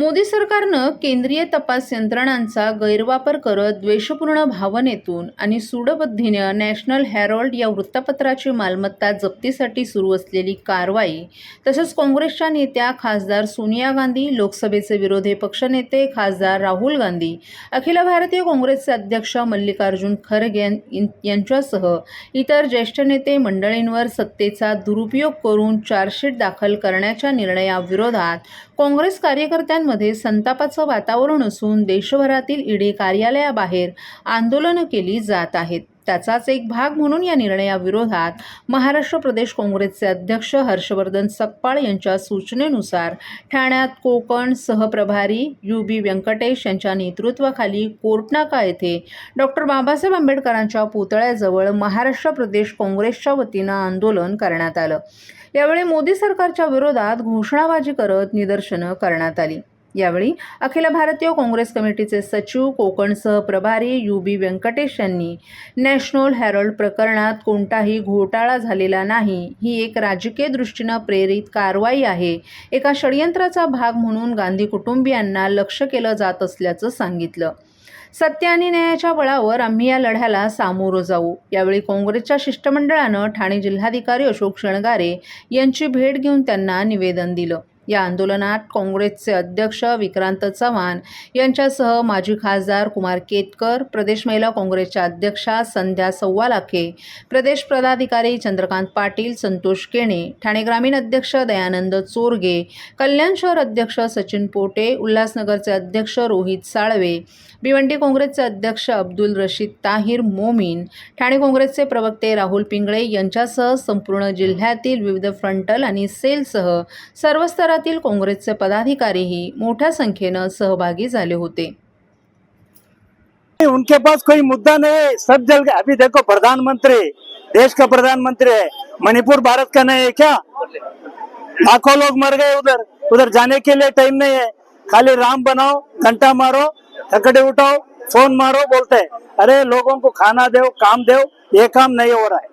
मोदी सरकारनं केंद्रीय तपास यंत्रणांचा गैरवापर करत द्वेषपूर्ण भावनेतून आणि सूडबद्धीनं नॅशनल हॅरॉल्ड या वृत्तपत्राची मालमत्ता जप्तीसाठी सुरू असलेली कारवाई तसंच काँग्रेसच्या नेत्या खासदार सोनिया गांधी लोकसभेचे विरोधी पक्षनेते खासदार राहुल गांधी अखिल भारतीय काँग्रेसचे अध्यक्ष मल्लिकार्जुन खरगे यांच्यासह इतर ज्येष्ठ नेते मंडळींवर सत्तेचा दुरुपयोग करून चार्जशीट दाखल करण्याच्या निर्णयाविरोधात काँग्रेस कार्यकर्त्यांमध्ये संतापाचं वातावरण असून देशभरातील ईडी कार्यालयाबाहेर आंदोलनं केली जात आहेत. त्याचाच एक भाग म्हणून या निर्णयाविरोधात महाराष्ट्र प्रदेश काँग्रेसचे अध्यक्ष हर्षवर्धन सकपाळ यांच्या सूचनेनुसार ठाण्यात कोकण सहप्रभारी यू बी व्यंकटेश यांच्या नेतृत्वाखाली कोर्टनाका येथे डॉक्टर बाबासाहेब आंबेडकरांच्या पुतळ्याजवळ महाराष्ट्र प्रदेश काँग्रेसच्या वतीनं आंदोलन करण्यात आलं. यावेळी मोदी सरकारच्या विरोधात घोषणाबाजी करत निदर्शनं करण्यात आली. यावेळी अखिल भारतीय काँग्रेस कमिटीचे सचिव कोकण सहप्रभारी यू बी व्यंकटेश यांनी नॅशनल हेरल्ड प्रकरणात कोणताही घोटाळा झालेला नाही. ही एक राजकीय दृष्टीनं प्रेरित कारवाई आहे. एका षडयंत्राचा भाग म्हणून गांधी कुटुंबियांना लक्ष केलं जात असल्याचं सांगितलं. सत्य आणि न्यायाच्या बळावर आम्ही या लढ्याला सामोरं जाऊ. यावेळी काँग्रेसच्या शिष्टमंडळानं ठाणे जिल्हाधिकारी अशोक शणगारे यांची भेट घेऊन त्यांना निवेदन दिलं. या आंदोलनात काँग्रेसचे अध्यक्ष विक्रांत चव्हाण यांच्यासह माजी खासदार कुमार केतकर प्रदेश महिला काँग्रेसच्या अध्यक्षा संध्या सव्वालाखे प्रदेश पदाधिकारी चंद्रकांत पाटील संतोष केणे ठाणे ग्रामीण अध्यक्ष दयानंद चोरगे कल्याण शहर अध्यक्ष सचिन पोटे उल्हासनगरचे अध्यक्ष रोहित साळवे भिवंडी काँग्रेसचे अध्यक्ष अब्दुल रशीद ताहिर मोमीन ठाणे काँग्रेसचे प्रवक्ते राहुल पिंगळे यांच्यासह संपूर्ण जिल्ह्यातील विविध फ्रंटल आणि सेलसह सर्व विदर्भातील काँग्रेसचे पदाधिकारीही मोठ्या संख्येनं सहभागी झाले होते. उनके पास कोई मुद्दा नहीं है। सब जल गया अभी देखो प्रधानमंत्री देश का प्रधानमंत्री है। मणिपुर भारत का नहीं है क्या? लाखों लोग मर गए उधर। उधर जाने के लिए टाइम नहीं है। खाली राम बनाओ घंटा मारो थकड़े उठाओ फोन मारो बोलते हैं। अरे लोगों को खाना दो काम दो ये काम नहीं हो रहा है।